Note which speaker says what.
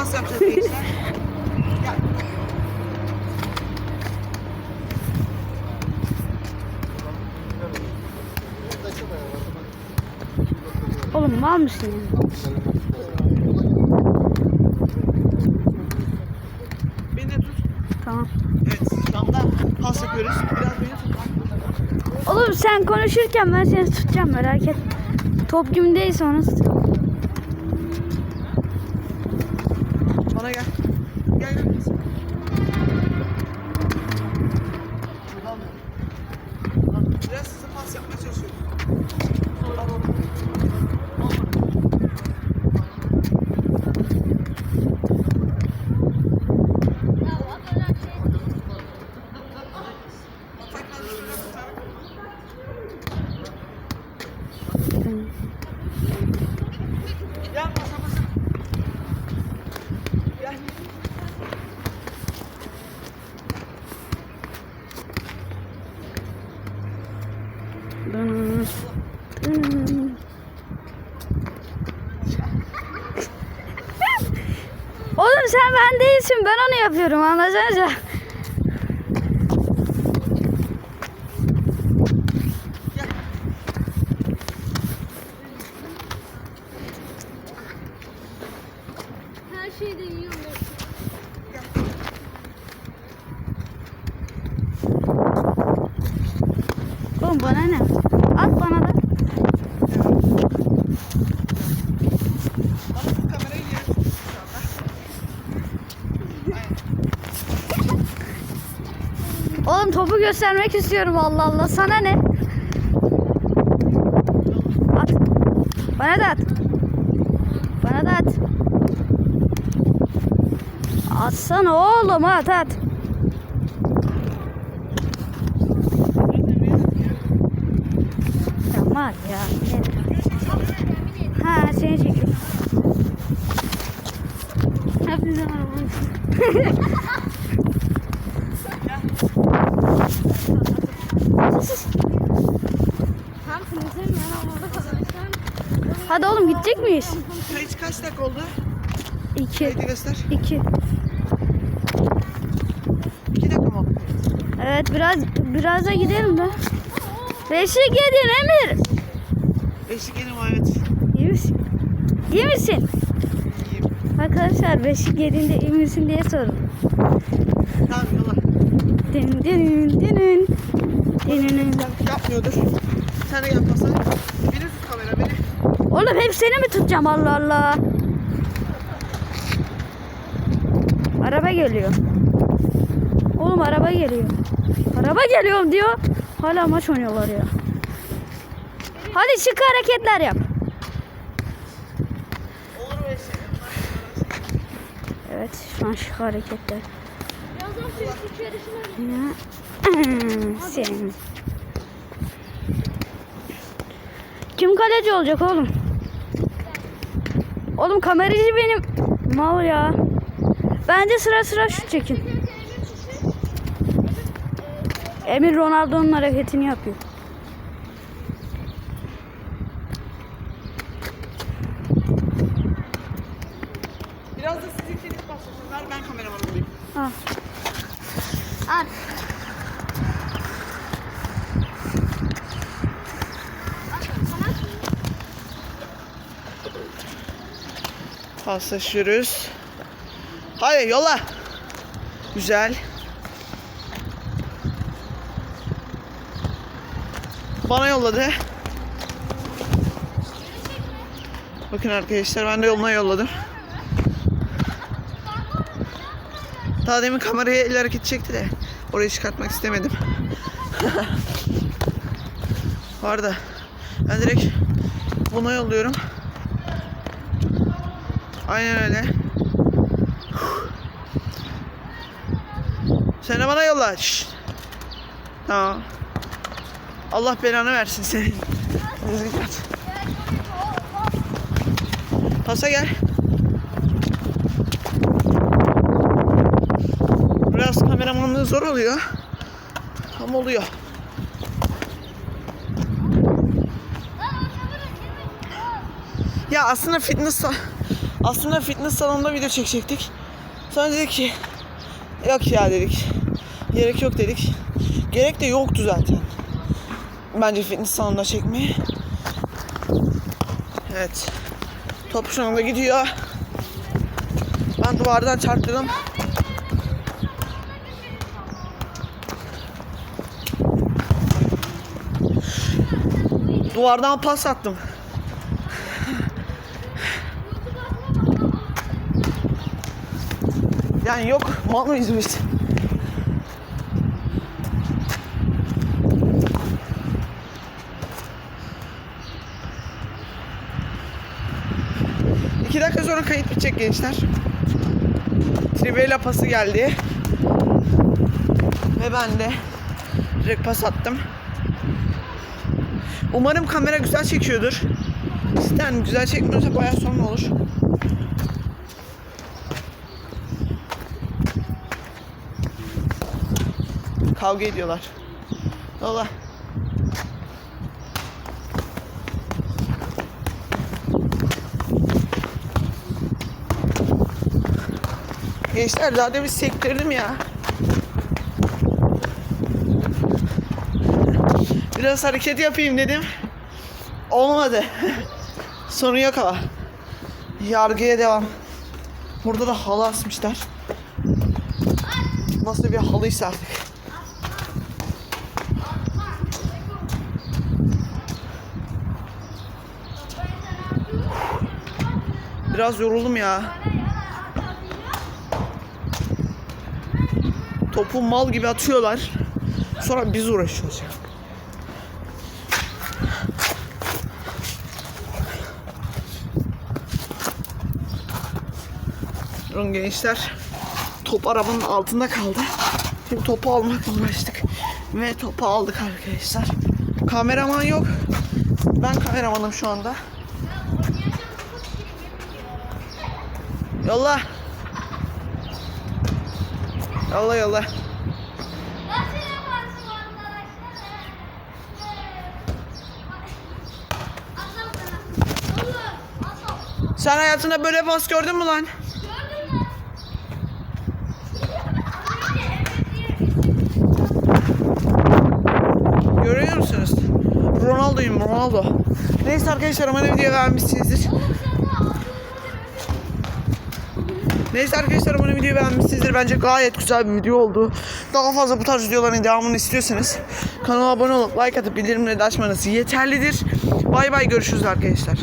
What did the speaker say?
Speaker 1: Pas yapacağız gençler. Gel.
Speaker 2: Oğlum mal mısın?
Speaker 1: Beni de tut.
Speaker 2: Tamam.
Speaker 1: Evet şu anda pas yapıyoruz. Biraz beni tut.
Speaker 2: Oğlum sen konuşurken ben seni tutacağım merak et. Top kimdeyse onu tut.
Speaker 1: Bana gel. Gel gel. Biraz hızlı pas yapmaya çalışıyoruz. Tekrar şöyle tutar. Gel pasa pasa. Gel.
Speaker 2: Dın, dın. Oğlum sen ben değilsin ben onu yapıyorum anlasanıza.
Speaker 3: Her şeyde yiyorum.
Speaker 2: Oğlum bana ne? At bana da.
Speaker 1: Bana bu kamerayı yere tut şu anda.
Speaker 2: Oğlum topu göstermek istiyorum Allah Allah sana ne? At. Bana da at. Bana da at. Atsana oğlum at at. Tamam ya. Ha seni çekiyorum. Hepinize merhaba.
Speaker 3: Tam kırmızı mı? Ama orada kazanırsan.
Speaker 2: Hadi oğlum gidecek miyiz?
Speaker 1: Kayıt kaç dakika oldu?
Speaker 2: İki.
Speaker 1: Kayıtı göster.
Speaker 2: İki.
Speaker 1: İki dakika mı oldu?
Speaker 2: Evet biraz biraz da gidelim de. Beşik yedin Emir.
Speaker 1: Beşik yedim evet.
Speaker 2: İyi misin? İyi misin?
Speaker 1: İyiyim.
Speaker 2: Arkadaşlar beşik yediğinde iyi misin diye sorun.
Speaker 1: Tamam yola.
Speaker 2: Din din din din.
Speaker 1: Yapmıyordur. Sen de yapmasan. Tut kamera beni.
Speaker 2: Oğlum hep seni mi tutacağım Allah Allah. Araba geliyor. Oğlum araba geliyor. Araba geliyorum diyor. Hala maç oynuyorlar ya. Hadi şık hareketler yap. Evet şu an şık hareketler. Sen. Kim kaleci olacak oğlum? Oğlum kameracı benim. Mal ya. Bence sıra sıra şut çekin. Emir Ronaldo'nun hareketini yapıyor.
Speaker 1: Paslaşıyoruz. Hadi yola. Güzel. Bana yolladı. Bakın arkadaşlar ben de yoluna yolladım. Daha demin kameraya el hareket çekti de orayı çıkartmak istemedim. Var da ben direkt buna yolluyorum. Aynen öyle. Sen bana yolla. Şşt. Tamam. Allah belanı versin senin. Düzgün at. Pasa gel. Biraz kameramanlığı zor oluyor. Ama oluyor. Ya aslında fitness Aslında fitness salonunda video çekecektik. Sonra dedik ki yok ya dedik. Gerek yok dedik. Gerek de yoktu zaten. Bence fitness salonunda çekmeye. Evet. Top şu anda gidiyor. Ben duvardan çarptırdım. Duvardan pas attım. Yani yok mal mıyız biz? İki dakika sonra kayıt bitecek gençler. Trivela pası geldi. Ve ben de direkt pas attım. Umarım kamera güzel çekiyordur. Cidden güzel çekmiyorsa bayağı sorun olur. Kavga ediyorlar. Valla. Gençler daha demin sektirdim ya. Biraz hareket yapayım dedim. Olmadı. Sorun yok ama. Yargıya devam. Burada da halı asmışlar. Nasıl bir halıysa artık. Biraz yoruldum ya. Topu mal gibi atıyorlar. Sonra biz uğraşıyoruz ya. Durun gençler. Top arabanın altında kaldı. Şimdi topu almakla uğraştık. Ve topu aldık arkadaşlar. Kameraman yok. Ben kameramanım şu anda. Yolla. Yolla yolla. Sen hayatında böyle pas gördün mü lan? Görüyor musunuz? Ronaldo'yum Ronaldo. Neyse arkadaşlar umarım video beğenmişsinizdir. Neyse arkadaşlar umarım videoyu beğenmişsinizdir. Bence gayet güzel bir video oldu. Daha fazla bu tarz videoların devamını istiyorsanız kanala abone olup like atıp bildirimleri de açmanız yeterlidir. Bay bay görüşürüz arkadaşlar.